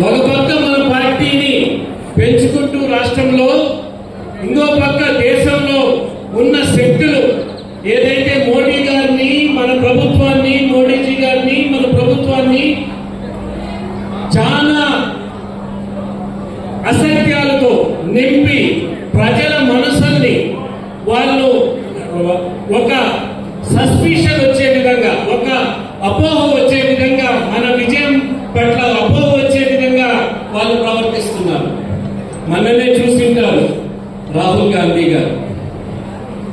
ఒక పక్క మన పార్టీని పెంచుకుంటూ రాష్ట్రంలో ఇంకో పక్క దేశంలో ఉన్న శక్తులు ఏదైతే మోడీ గారిని మన ప్రభుత్వాన్ని మోడీజీ గారిని మన ప్రభుత్వాన్ని చాలా అసత్యాలతో నింపి ప్రజల మనసుల్ని వాళ్ళు ఒక సస్పిషన్ వచ్చే విధంగా ఒక అపోహ వచ్చే విధంగా మన విజయం పట్ల అపోహ వచ్చే విధంగా వాళ్ళు ప్రవర్తిస్తున్నారు మననే చూసింటారు రాహుల్ గాంధీ గారు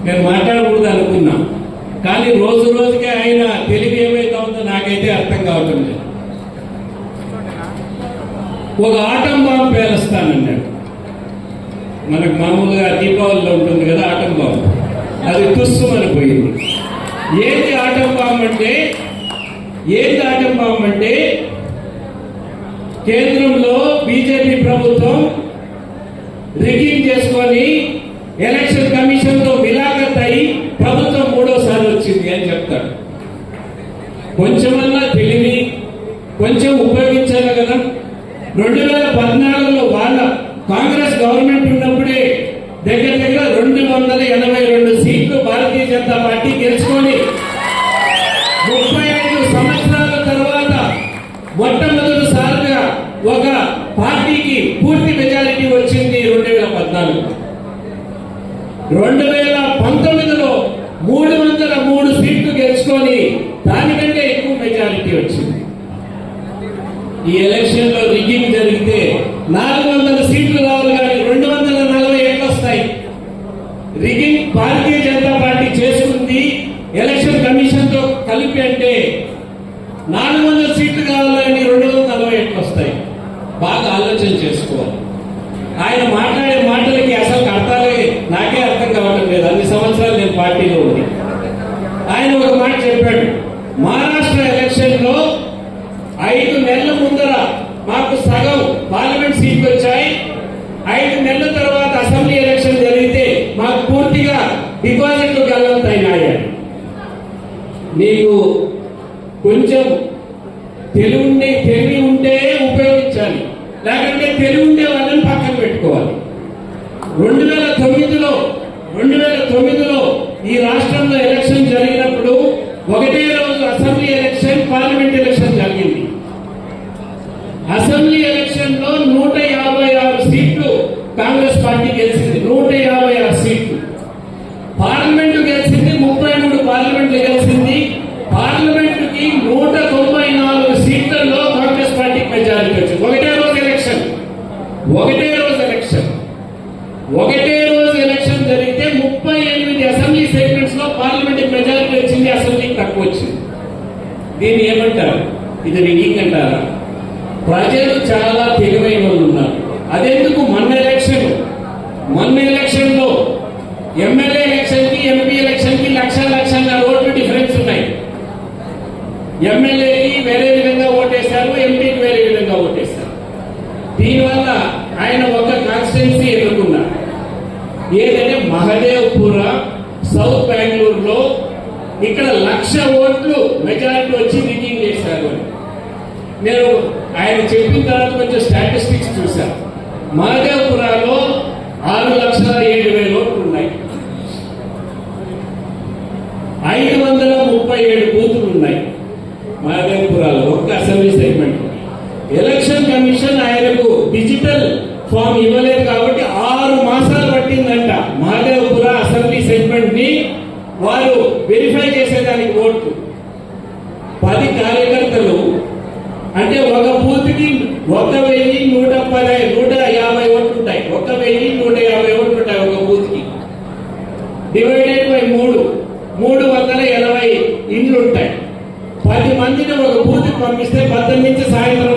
నేను మాట్లాడకూడదు అనుకున్నా. కానీ రోజు రోజుకే ఆయన తెలివి ఏమైతే ఉందో నాకైతే అర్థం కావటం లేదు. ఒక ఆటం బాంబు పేలుస్తానన్నాడు. మనకు మామూలుగా దీపావళిలో ఉంటుంది కదా ఆటం బాంబు. అది తుస్సుమని పోయింది. ఏంటి ఆటం బాంబు అంటే? ఏంటి ఆటం బాంబు అంటే? కేంద్రంలో బీజేపీ ప్రభుత్వం రిగ్గింగ్ చేసుకొని ఎలక్షన్ కమిషన్ కొంచెమన్నా తెలివి కొంచెం ఉపయోగించాలి కదా. రెండు వేల పద్నాలుగులో వాళ్ళ కాంగ్రెస్ గవర్నమెంట్ ఉన్నప్పుడే దగ్గర దగ్గర రెండు వందల ఎనభై రెండు సీట్లు భారతీయ జనతా పార్టీ గెలుచుకొని ముప్పై ఐదు సంవత్సరాల తర్వాత మొట్టమొదటిసారిగా ఒక పార్టీకి పూర్తి మెజారిటీ వచ్చింది రెండు వేల పద్నాలుగు రెండు వేల పంతొమ్మిదిలో మూడు వందల మూడు సీట్లు గెలుచుకొని దానికంటే ఎక్కువ మెజారిటీ వచ్చింది ఈ ఎలక్షన్లో రిగ్గింగ్ జరిగితే నాలుగు వందల సీట్లు రావాలి కానీ రెండు వందల నలభై ఎట్లు వస్తాయి రిగ్గింగ్ భారతీయ జనతా పార్టీ చేసుకుంది ఎలక్షన్ కమిషన్తో కలిపి అంటే నాలుగు వందల సీట్లు కావాలని రెండు వందల నలభై ఎట్లు వస్తాయి. బాగా ఆలోచన చేసుకోవాలి. ఆయన మాట్లాడే మాటలకి అసలు అర్థాలే నాకే అర్థం కావటం లేదు. అన్ని సంవత్సరాలు నేను పార్టీలో ఉంది ఆయన ఒక మాట చెప్పాడు. మహారాష్ట్ర ఎలక్షన్లో ఐదు నెలల ముందర మాకు సగం పార్లమెంట్ సీట్లు వచ్చాయి. ఐదు నెలల తర్వాత అసెంబ్లీ ఎలక్షన్ జరిగితే మాకు పూర్తిగా డిపాజిట్ గల్లంతైనాయి నీకు కొంచెం తెలివి తెలివి ఉంటే ఉపయోగించాలి. లేకంటే తెలివి ఉండే వాళ్ళని పక్కన పెట్టుకోవాలి. రెండు వేల తొమ్మిదిలో రెండు వేల తొమ్మిదిలో ఈ రాష్ట్రంలో ఎలక్షన్ జరిగినప్పుడు ఒకటే రోజు అసెంబ్లీ ఎలక్షన్ పార్లమెంట్ ఎలక్షన్ జరిగింది. అసెంబ్లీ ఎలక్షన్లో నూట యాభై ఆరు సీట్లు కాంగ్రెస్ పార్టీ గెలిచింది. నూట యాభై దీన్ని ఏమంటారు ఇది రిగింగ్ అంటారా? ప్రజలు చాలా తెలివైన వాళ్ళు ఉన్నారు. అదెందుకు? మొన్న ఎలక్షన్. మొన్న ఎలక్షన్లో ఎమ్మెల్యే ఎలక్షన్కి ఎంపీ ఎలక్షన్కి లక్ష లక్షల ఓట్లు డిఫరెన్స్ ఉన్నాయి. ఎమ్మెల్యేకి వేరే విధంగా ఓటేస్తారు ఎంపీకి వేరే విధంగా ఓటేస్తారు దీనివల్ల ఆయన ఒక కాన్స్టిట్యున్సీ ఎన్నుకున్నారు ఏదంటే మహదేవ్పుర సౌత్ బెంగళూరులో ఇక్కడ లక్ష ఓట్లు మెజారిటీ వచ్చి రిగింగ్ చేశారు అని. నేను ఆయన చెప్పిన తర్వాత కొంచెం స్టాటిస్టిక్స్ చూశాను మాదేవపురాలో ఆరు లక్షల ఏడు వేల ఓట్లు ఉన్నాయి. ఐదు వందల ముప్పై ఏడు బూతులు ఉన్నాయి మాదేవపురాలో ఒక్క అసెంబ్లీ సెగ్మెంట్ ఎలక్షన్ కమిషన్ ఆయనకు డిజిటల్ ఫామ్ ఇవ్వలేదు కాబట్టి ఆరు మాసాలు పట్టిందంట మహదేవ్పుర అసెంబ్లీ సెగ్మెంట్ని. వారు ఓట్లు పది కార్యకర్తలు అంటే ఒక బూత్కి ఒక వెయ్యి నూట పది నూట యాభై ఓట్లు ఉంటాయి. ఒక వెయ్యి నూట యాభై ఓట్లు ఉంటాయి ఒక బూత్కి. డివైడెడ్ బై మూడు. మూడు వందల ఎనభై ఇండ్లు ఉంటాయి. పది మందిని ఒక బూత్కి పంపిస్తే పద్దెనిమిది నుంచి సాయంత్రం